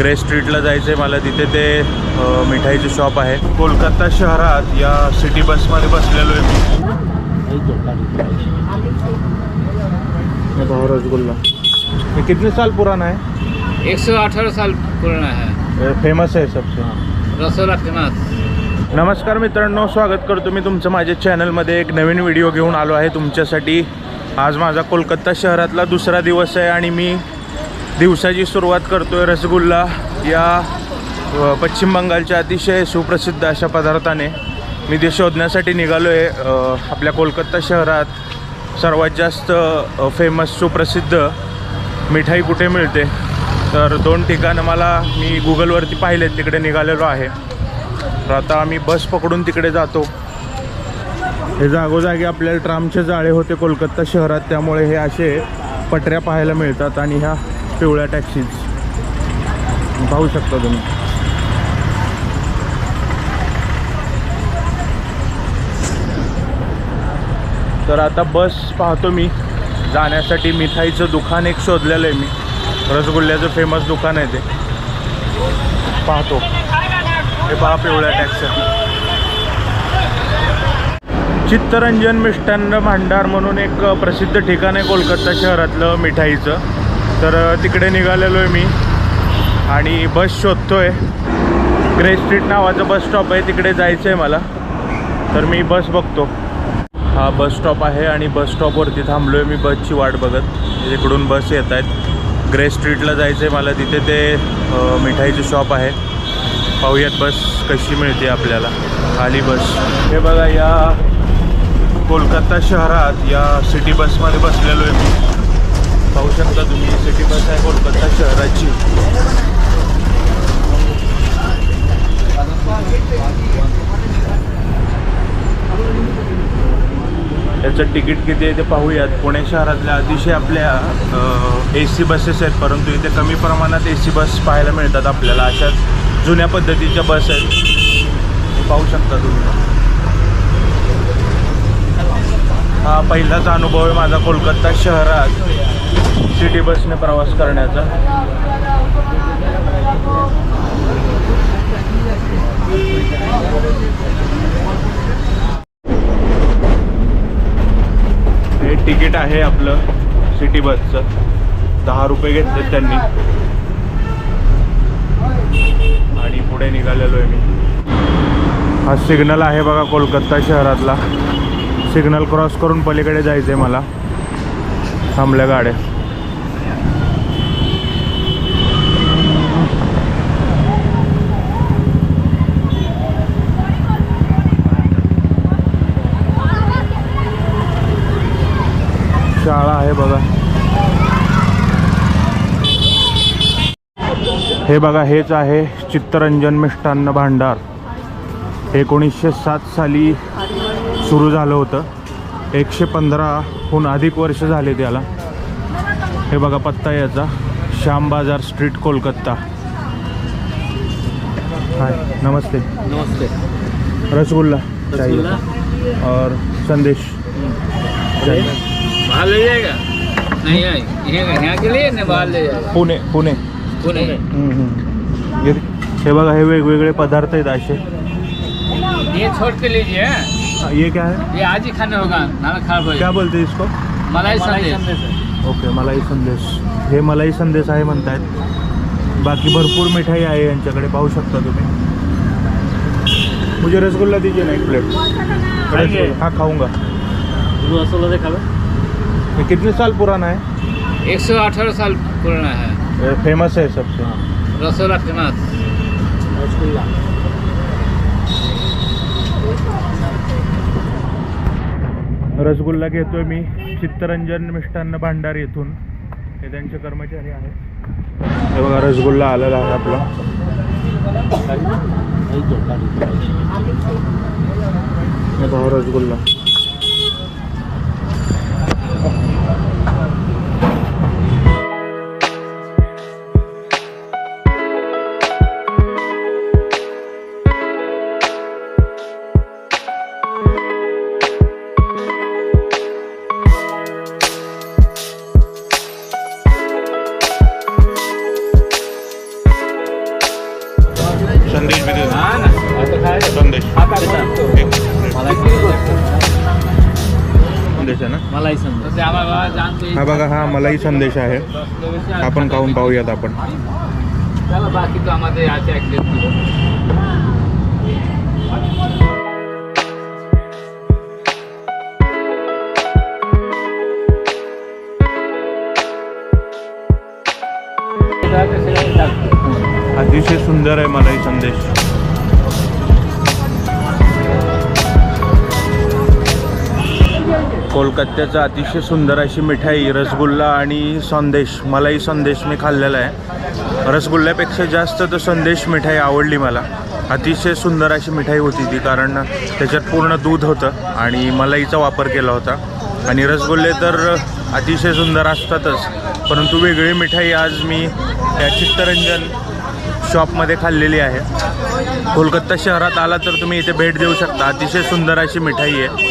Grey स्ट्रीटला जायचं आहे मला तिथे ते मिठाईचं शॉप आहे. कोलकाता शहरात या सिटी बसमध्ये बसलेलो आहे मी. भाऊ रसगुल्ला. ये कितने साल पुराना है एक सौ अठारह साल पुराना है ये फेमस आहे सबसे. रसोला फेमस नमस्कार मित्रांनो स्वागत करतो मी तुमचं माझ्या चॅनलमध्ये. एक नवीन व्हिडिओ घेऊन आलो आहे तुमच्यासाठी. आज माझा कोलकाता शहरातला दुसरा दिवस आहे आणि मी दिवसाची सुरुवात करतो आहे रसगुल्ला या पश्चिम बंगालच्या अतिशय सुप्रसिद्ध अशा पदार्थाने. मी ते शोधण्यासाठी निघालो आहे आपल्या कोलकाता शहरात. सर्वात जास्त फेमस सुप्रसिद्ध मिठाई कुठे मिळते? तर दोन ठिकाणं मला मी गुगलवरती पाहिले तिकडे निघालेलो आहे. तर आता आम्ही बस पकडून तिकडे जातो. हे जागोजागी आपल्याला ट्रामचे जाळे होते कोलकाता शहरात त्यामुळे हे असे पटऱ्या पाहायला मिळतात. आणि ह्या पिवळ्या टॅक्सीज पाहू शकता तुम्ही. तर आता बस पाहतो मी. जाण्यासाठी मिठाईचं दुकान एक शोधलेलं आहे मी. रसगुल्ल्याचं फेमस दुकान आहे ते. पाहतो. हे पहा पिवळ्या टॅक्सी चित्तरंजन मिष्टान्न भांडार म्हणून एक प्रसिद्ध ठिकाण आहे कोलकाता शहरातलं मिठाईचं. तर तिकडे निघालेलो आहे मी. आणि बस शोधतो आहे ग्रे स्ट्रीट नावाचं बस स्टॉप आहे तिकडे जायचं आहे मला. तर मी बस बघतो. हा बस स्टॉप आहे आणि बस स्टॉपवरती थांबलो आहे मी बसची वाट बघत. इकडून बस येत आहेत. ग्रे स्ट्रीटला जायचं आहे मला. तिथे ते मिठाईचं शॉप आहे. पाहूयात बस कशी मिळते आपल्याला. खाली बस. हे बघा या कोलकाता शहरात या सिटी बसमध्ये बसलेलो आहे मी. पाहू शकता तुम्ही सिटी बस आहे कोलकाता शहराची. याचं तिकीट किती आहे ते पाहूयात. पुणे शहरातल्या अतिशय आपल्या ए सी बसेस आहेत परंतु इथे कमी प्रमाणात ए सी बस पाहायला मिळतात आपल्याला. अशा जुन्या पद्धतीच्या बस आहेत. पाहू शकता तुम्ही. हा पहिलाच अनुभव आहे माझा कोलकाता शहरात. सिटी बसने प्रवास करण्याचा. हे तिकीट आहे आपलं सिटी बसचं. दहा रुपये घेतले त्यांनी. आणि पुढे निघालेलो आहे मी. हा सिग्नल आहे बघा कोलकाता शहरातला. सिग्नल क्रॉस करून पलीकडे जायचं आहे मला. थांबल्या गाड्या. आहे बघा. हे बघा हेच आहे चित्तरंजन मिष्टान्न भांडार. एकोणीसशे सात साली सुरू झालं होतं. एकशे पंधराहून अधिक वर्ष झाले त्याला. हे बघा पत्ता याचा. श्याम बाजार स्ट्रीट कोलकाता. हाय नमस्ते. नमस्ते. रसगुल्ला चाहिए. और संदेश. चाहिए. बाहर ले जाएगा? नहीं है यहाँ यहाँ के लिए बाहर ले जाएगा। पुणे पुणे। पुणे। हम्म, हम्म. हे- हे बघा हे वेगवेगळे पदार्थ आहेत असे. ये छोड़ के लीजिए हाँ? हाँ, ये क्या है? ये आज ही खाने होगा नाना खराब हो क्या बोलते हैं इसको? मलाई संदेश। ओके मलाई संदेश. हे मलाई संदेश आहे म्हणतायत. बाकी भरपूर मिठाई आहे यांच्याकडे पाहू शकता तुम्ही. मुझे रसगुल्ला दीजिए ना एक प्लेट खाएंगे? रसगुल्ला. हाँ खाऊंगा. रसगुल्ला देखा ये कितने साल पुराना है एक सौ अठारह साल पुराना है ये फेमस है सबसे. रसोला फेमस रसगुल्ला रसगुल्ला घेतोय मी. चित्तरंजन मिष्टान्न भांडार येथून हे त्यांचे कर्मचारी आहेत. हे बघा रसगुल्ला आलेला आहे आपला. हे बघा रसगुल्ला. संदेश. हा काय संदेश. संदेश आहे ना? आम्हाला जाणते. हा बघा हा मलाही संदेश आहे. आपण खाऊन पाहूयात आपण. चला बाकी कामात अतिशय सुंदर आहे मलाई संदेश. कोलकात्याचा अतिशय सुंदर अशी मिठाई रसगुल्ला आणि संदेश. मलाही संदेश मी खाल्लेला आहे. रसगुल्ल्यापेक्षा जास्त तो संदेश मिठाई आवडली मला. अतिशय सुंदर अशी मिठाई होती ती कारण त्याच्यात पूर्ण दूध होतं आणि मलाईचा वापर केला होता. आणि रसगुल्ले तर अतिशय सुंदर असतातच परंतु वेगळी मिठाई आज मी त्या चित्तरंजन शॉपमध्ये खाल्लेली आहे. कोलकाता शहरात आला तर तुम्ही इथे भेट देऊ शकता. अतिशय सुंदर अशी मिठाई आहे.